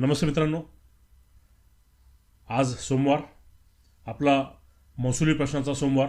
नमस्ते मित्रांनो. आज सोमवार आपला महसुली प्रश्नाचा सोमवार.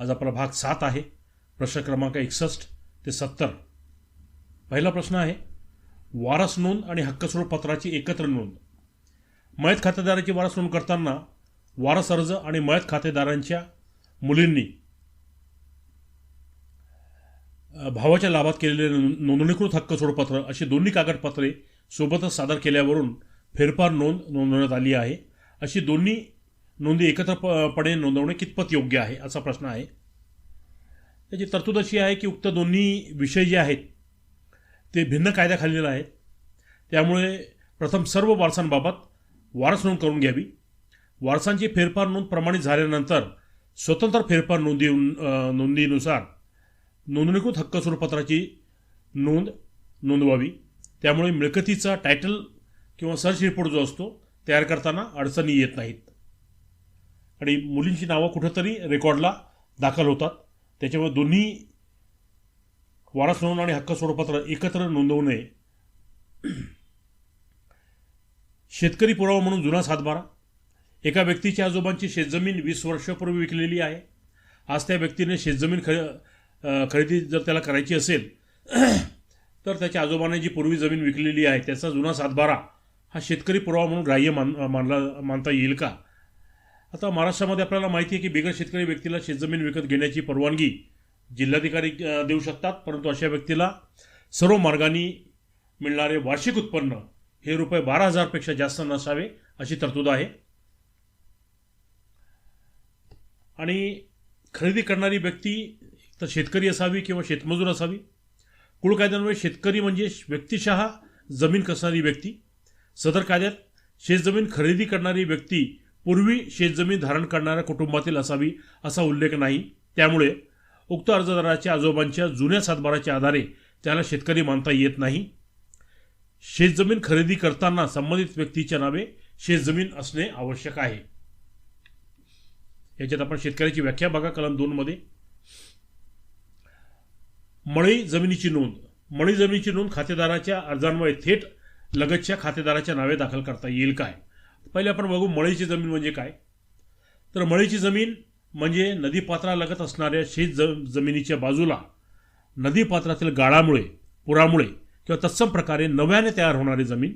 आज आपला भाग सात आहे. प्रश्न क्रमांक एकसष्ट ते सत्तर. पहिला प्रश्न आहे वारस नोंद आणि हक्क पत्राची एकत्र नोंद. मयत खातेदाराची वारस नोंद करताना वारस अर्ज आणि मयत खातेदारांच्या मुलींनी भावाच्या लाभात केलेले नोंदणीकृत हक्क सोडपत्र अशी दोन्ही कागदपत्रे सोबतच सादर केल्यावरून फेरफार नोंद नोंदवण्यात आली आहे. अशी दोन्ही नोंदी एकत्रपणे नोंदवणे कितपत योग्य आहे असा प्रश्न आहे. त्याची तरतूद अशी आहे की उक्त दोन्ही विषय जे आहेत ते भिन्न कायद्याखालील आहेत. त्यामुळे प्रथम सर्व वारसांबाबत वारस नोंद करून घ्यावी. वारसांची फेरफार नोंद प्रमाणित झाल्यानंतर स्वतंत्र फेरफार नोंदी नोंदीनुसार नोंदणीकृत हक्क स्वरूपपत्राची नोंद नोंदवावी. त्यामुळे मिळकतीचा टायटल किंवा सर्च रिपोर्ट जो असतो तयार करताना अडचणी येत नाहीत. आणि मुलींची नावं कुठंतरी रेकॉर्डला दाखल होतात. त्याच्यामुळे दोन्ही वारस नोंद आणि हक्क स्वरूपपत्र एकत्र नोंदवू नये. शेतकरी पुरावा म्हणून जुना सातबारा. एका व्यक्तीच्या आजोबांची शेतजमीन वीस वर्षापूर्वी विकलेली आहे. आज त्या व्यक्तीने शेतजमीन खरे खरेदी जर त्याला करायची असेल तर त्याच्या आजोबाने जी पूर्वी जमीन विकलेली आहे त्याचा जुना सातबारा हा शेतकरी पुरावा म्हणून ग्राह्य मान मानला मानता येईल का? आता महाराष्ट्रामध्ये आपल्याला माहिती आहे की बिगर शेतकरी व्यक्तीला शेतजमीन विकत घेण्याची परवानगी जिल्हाधिकारी देऊ शकतात परंतु अशा व्यक्तीला सर्व मार्गाने मिळणारे वार्षिक उत्पन्न हे रुपये बारा हजारपेक्षा जास्त नसावे अशी तरतूद आहे. आणि खरेदी करणारी व्यक्ती तर शेतकरी असावी किंवा शेतमजूर असावी. कुळ कायद्यान्वये शेतकरी म्हणजे व्यक्तिशः जमीन कसणारी व्यक्ती. सदर कायद्यात शेतजमीन खरेदी करणारी व्यक्ती पूर्वी शेतजमीन धारण करणाऱ्या कुटुंबातील असावी असा उल्लेख नाही. त्यामुळे उक्त अर्जदाराच्या आजोबांच्या जुन्या सातबाराच्या आधारे त्याला शेतकरी मानता येत नाही. शेतजमीन खरेदी करताना संबंधित व्यक्तीच्या नावे शेतजमीन असणे आवश्यक आहे. याच्यात आपण शेतकऱ्याची व्याख्या बघा कलम दोनमध्ये. मळी जमिनीची नोंद. मळी जमिनीची नोंद खातेदाराच्या अर्जांमुळे थेट लगतच्या खातेदाराच्या नावे दाखल करता येईल काय? पहिले आपण बघू मळीची जमीन म्हणजे काय? तर मळीची जमीन म्हणजे नदीपात्रालगत असणाऱ्या शेत जमिनीच्या बाजूला नदीपात्रातील गाळामुळे पुरामुळे किंवा तत्सम प्रकारे नव्याने तयार होणारी जमीन.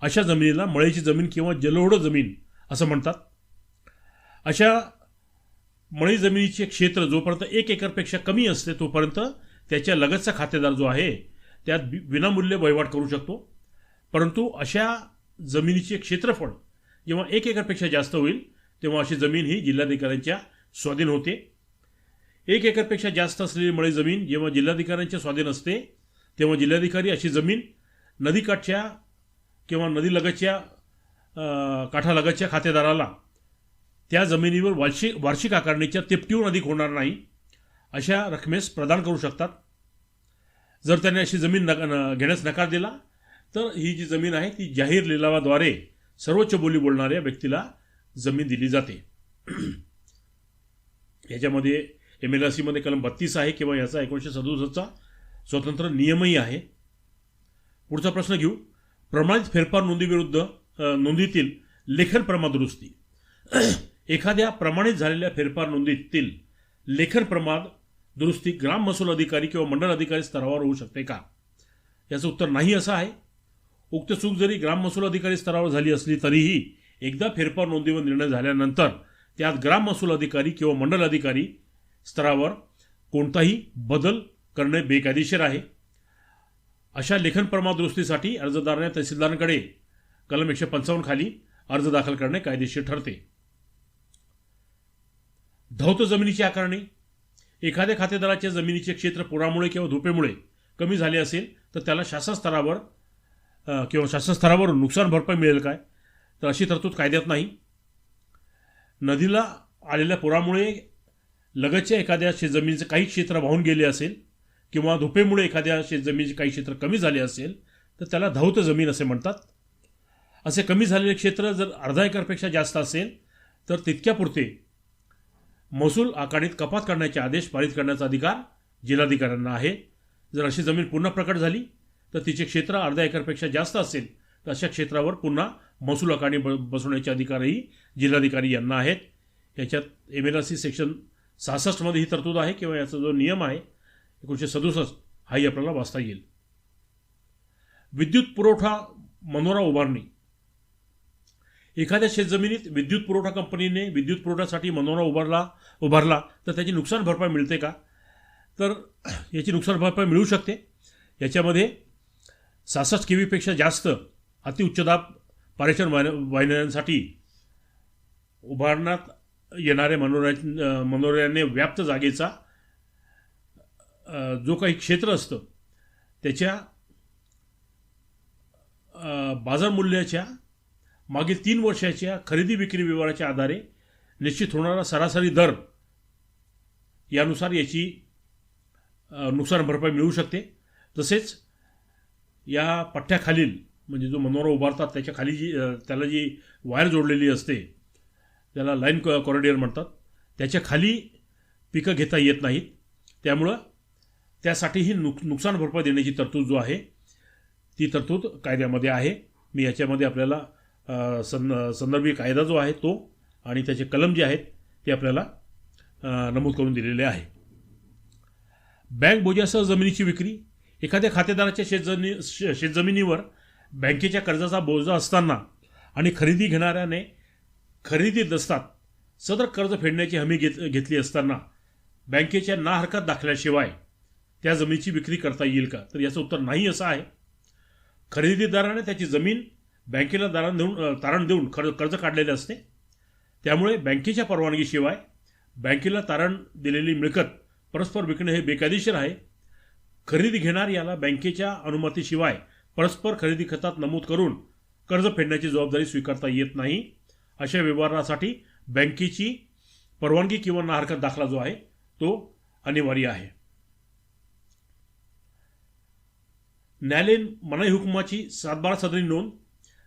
अशा जमिनीला मळीची जमीन किंवा जलोढ जमीन असं म्हणतात. अशा मळी जमिनीचे क्षेत्र जोपर्यंत एक एकरपेक्षा कमी असते तोपर्यंत त्याच्या लगतचा खातेदार जो आहे त्यात विनामूल्य वहिवाट करू शकतो. परंतु अशा जमिनीचे क्षेत्रफळ जेव्हा एक एकरपेक्षा जास्त होईल तेव्हा अशी जमीन ही जिल्हाधिकाऱ्यांच्या स्वाधीन होते. एक एकरपेक्षा जास्त असलेली मळी जमीन जेव्हा जिल्हाधिकाऱ्यांच्या स्वाधीन असते तेव्हा जिल्हाधिकारी अशी जमीन नदीकाठच्या किंवा नदीलगतच्या काठालगतच्या खातेदाराला त्या जमिनीवर वार्षिक वार्षिक आकारणीच्या तिपटीहून अधिक होणार नाही. अशा रकमेस प्रदान करू शकतात. जर त्यांनी अशी जमीन नका न- घेण्यास नकार दिला तर ही जी जमीन आहे ती जाहीर लिलावाद्वारे सर्वोच्च बोली बोलणाऱ्या व्यक्तीला जमीन दिली जाते. याच्यामध्ये एम एल आर सीमध्ये कलम बत्तीस आहे किंवा याचा एकोणीसशे सदुसष्टचा स्वतंत्र नियमही आहे. पुढचा प्रश्न घेऊ. प्रमाणित फेरफार नोंदीविरुद्ध नोंदीतील लेखन प्रमाण दुरुस्ती एखाद्या प्रमाणित झालेल्या फेरफार नोंदीतील लेखन प्रमाण दुरुस्ती ग्राम महसूल अधिकारी किंवा मंडळ अधिकारी स्तरावर होऊ शकते का? याचं उत्तर नाही असं आहे. उक्त चूक जरी ग्राम महसूल अधिकारी स्तरावर झाली असली तरीही एकदा फेरफार नोंदीवर निर्णय झाल्यानंतर त्यात ग्राम महसूल अधिकारी किंवा मंडल अधिकारी स्तरावर कोणताही बदल करणे बेकायदेशीर आहे. अशा लेखन प्रमाण दुरुस्तीसाठी अर्जदाराने तहसीलदारांकडे कलम एकशे पंचावन्न खाली अर्ज दाखल करणे कायदेशीर ठरते. धौत जमिनीची आकारणी एखाद्या खातेदाराच्या जमिनीचे क्षेत्र पुरामुळे किंवा धोपेमुळे कमी झाले असेल तर त्याला शासन स्तरावर किंवा शासनस्तरावर नुकसान भरपाई मिळेल काय? तर अशी तरतूद कायद्यात नाही. नदीला आलेल्या पुरामुळे लगतच्या एखाद्या शेतजमिनीचे काही क्षेत्र वाहून गेले असेल किंवा धोपेमुळे एखाद्या शेतजमिनीचे काही क्षेत्र कमी झाले असेल तर त्याला धौत जमीन असे म्हणतात. असे कमी झालेले क्षेत्र जर अर्धा एकरपेक्षा जास्त असेल तर तितक्यापुरते महसूल आकारणीत कपात करण्याचे आदेश पारित करण्याचा अधिकार जिल्हाधिकाऱ्यांना आहे. जर अशी जमीन पुन्हा प्रकट झाली तर तिचे क्षेत्र अर्ध्या एकरपेक्षा जास्त असेल तर अशा क्षेत्रावर पुन्हा महसूल आकारणी ब बसवण्याचे अधिकारही जिल्हाधिकारी यांना आहेत. याच्यात एम एल सी सेक्शन सहासष्टमध्ये ही तरतूद आहे किंवा याचा जो नियम आहे एकोणीसशे सदुसष्ट हाही आपल्याला वाचता येईल. विद्युत पुरवठा मनोरा उभारणी. एखाद्या शेतजमिनीत विद्युत पुरवठा कंपनीने विद्युत पुरवठ्यासाठी मनोरा उभारला उभारला तर त्याची नुकसान भरपाई मिळते का? तर याची नुकसान भरपाई मिळू शकते. याच्यामध्ये सहासष्ट के व्हीपेक्षा जास्त अतिउच्चदाब पारेषण वाहिन वाहिन्यांसाठी उभारण्यात येणाऱ्या मनोऱ्या मनोऱ्याने व्याप्त जागेचा जो काही क्षेत्र असतं त्याच्या बाजारमूल्याच्या बाजार मूल्याच्या मागील तीन वर्षाच्या खरेदी विक्री व्यवहाराच्या आधारे निश्चित होणारा सरासरी दर यानुसार याची नुकसान भरपाई मिळू शकते. तसेच या पठ्ठ्याखालील म्हणजे जो मनोरा उभारतात त्याच्याखाली जी त्याला जी वायर जोडलेली असते त्याला लाईन कॉरिडियर म्हणतात त्याच्याखाली पिकं घेता येत नाहीत. त्यामुळं त्यासाठीही नुक नुकसान भरपाई देण्याची तरतूद जो आहे ती तरतूद कायद्यामध्ये आहे. मी याच्यामध्ये आपल्याला सं संदर्भी कायदा जो आहे तो आणि त्याचे कलम जे आहेत ते आपल्याला नमूद करून दिलेले आहे. बँक बोजासह जमिनीची विक्री. एखाद्या खातेदाराच्या शेतजमी शेतजमिनीवर बँकेच्या कर्जाचा बोजा असताना आणि खरेदी घेणाऱ्याने खरेदी दस्तात सदर कर्ज फेडण्याची हमी घेत घेतली असताना बँकेच्या ना हरकत दाखल्याशिवाय त्या जमिनीची विक्री करता येईल का? तर याचं उत्तर नाही असं आहे. खरेदीदाराने त्याची जमीन बँकेला दारण देऊन तारण देऊन खर कर्ज काढलेले असते. त्यामुळे बँकेच्या परवानगीशिवाय बँकेला तारण दिलेली मिळकत परस्पर विकणे हे बेकायदेशीर आहे. खरेदी घेणार याला बँकेच्या अनुमतीशिवाय परस्पर खरेदी खतात नमूद करून कर्ज फेडण्याची जबाबदारी स्वीकारता येत नाही. अशा व्यवहारासाठी बँकेची परवानगी किंवा ना हरकत दाखला जो आहे तो अनिवार्य आहे. न्यायालयीन मनाई हुकुमाची सातबारा सदरी नोंद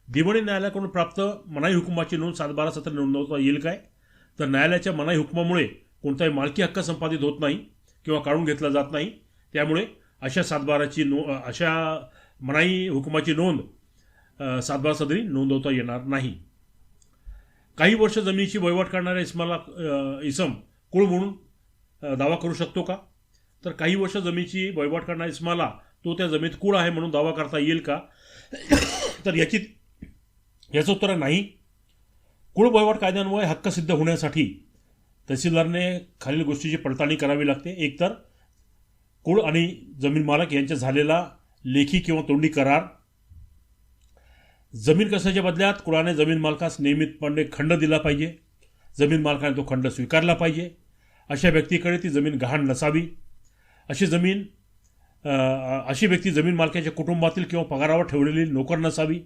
दिवाणी न्यायालयाकडून प्राप्त मनाई हुकुमाची नोंद सातबारा सत्र नोंदवता येईल काय? तर न्यायालयाच्या मनाई हुकुमामुळे कोणताही मालकी हक्क संपादित होत नाही किंवा काढून घेतला जात नाही. त्यामुळे अशा सातबाराची नो अशा मनाई हुकुमाची नोंद सातबारा सदरी नोंदवता येणार नाही. काही वर्ष जमिनीची वहिवाट करणाऱ्या इसमाला इसम कुळ म्हणून दावा करू शकतो का? तर काही वर्ष जमिनीची वहिवाट करणाऱ्या इसमाला तो त्या जमिनीत कुळ आहे म्हणून दावा करता येईल का? तर याची याचं उत्तर नाही. कुळ वहिवाट कायद्यान्वये हक्क सिद्ध होण्यासाठी तहसीलदारने खालील गोष्टीची पडताळणी करावी लागते. एकतर कुळ आणि जमीन मालक यांच्या झालेला लेखी किंवा तोंडी करार. जमीन कसाच्या बदल्यात? कुळाने जमीन मालकास नियमितपणे खंड दिला पाहिजे. जमीन मालकाने तो खंड स्वीकारला पाहिजे. अशा व्यक्तीकडे ती जमीन गहाण नसावी. अशी जमीन अशी व्यक्ती जमीन मालकाच्या कुटुंबातील किंवा पगारावर ठेवलेली नोकर नसावी.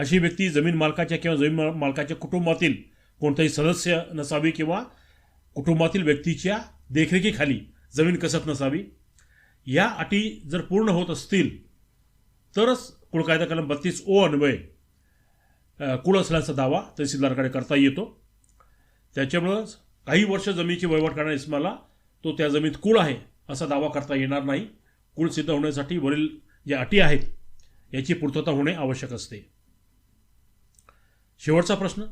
अशी व्यक्ती जमीन मालकाच्या किंवा जमीन मालकाच्या कुटुंबातील कोणताही सदस्य नसावी किंवा कुटुंबातील व्यक्तीच्या देखरेखीखाली जमीन कसत नसावी. या अटी जर पूर्ण होत असतील तरच कुळ कायदा कलम बत्तीस ओ अन्वये कुळ असल्याचा दावा तहसीलदाराकडे करता येतो. त्याच्यामुळं काही वर्ष जमिनीची वहिवाट करणाऱ्या इस्माला तो त्या जमीत कुळ आहे असा दावा करता येणार नाही. कुळ सिद्ध होण्यासाठी वरील ज्या अटी आहेत याची पूर्तता होणे आवश्यक असते. शेवटचा प्रश्न.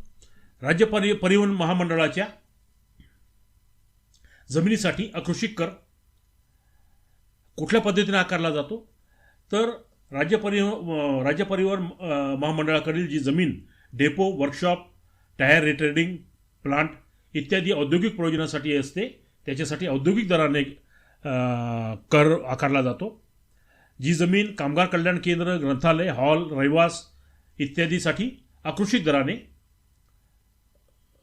राज्य परि परिवहन महामंडळाच्या जमिनीसाठी आकृषिक कर कुठल्या पद्धतीने आकारला जातो? तर राज्य परिवहन राज्य परिवहन महामंडळाकडील जी जमीन depot workshop tyre retreading plant इत्यादी औद्योगिक प्रयोजनासाठी असते त्याच्यासाठी औद्योगिक दराने कर आकारला जातो. जी जमीन कामगार कल्याण केंद्र ग्रंथालय हॉल रहिवास इत्यादीसाठी आकृषिक दराने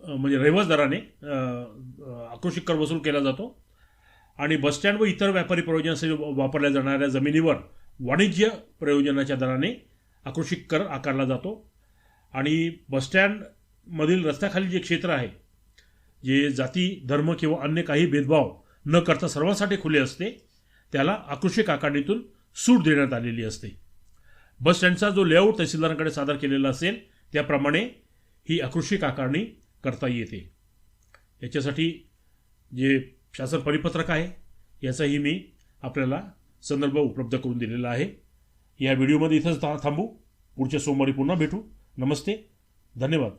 म्हणजे रहिवास दराने अ, आकृषिक कर वसूल केला जातो. आणि बसस्टँड व इतर व्यापारी प्रयोजनासाठी वापरल्या जाणाऱ्या जमिनीवर वाणिज्य प्रयोजनाच्या दराने आकृषिक कर आकारला जातो. आणि बसस्टँडमधील रस्त्याखाली जे क्षेत्र आहे जे जाती धर्म किंवा अन्य काही भेदभाव न करता सर्वांसाठी खुले असते त्याला आकृषिक आकारणीतून सूट देण्यात आलेली असते. बस स्टँडचा जो लेआउट तहसीलदारांकडे सादर केलेला असेल त्याप्रमाणे ही आकृषिक आकारणी करता येते. याच्यासाठी जे शासन परिपत्रक आहे याचाही मी आपल्याला संदर्भ उपलब्ध करून दिलेला आहे. या व्हिडिओमध्ये इथंच था- थांबू. पुढच्या सोमवारी पुन्हा भेटू. नमस्ते. धन्यवाद.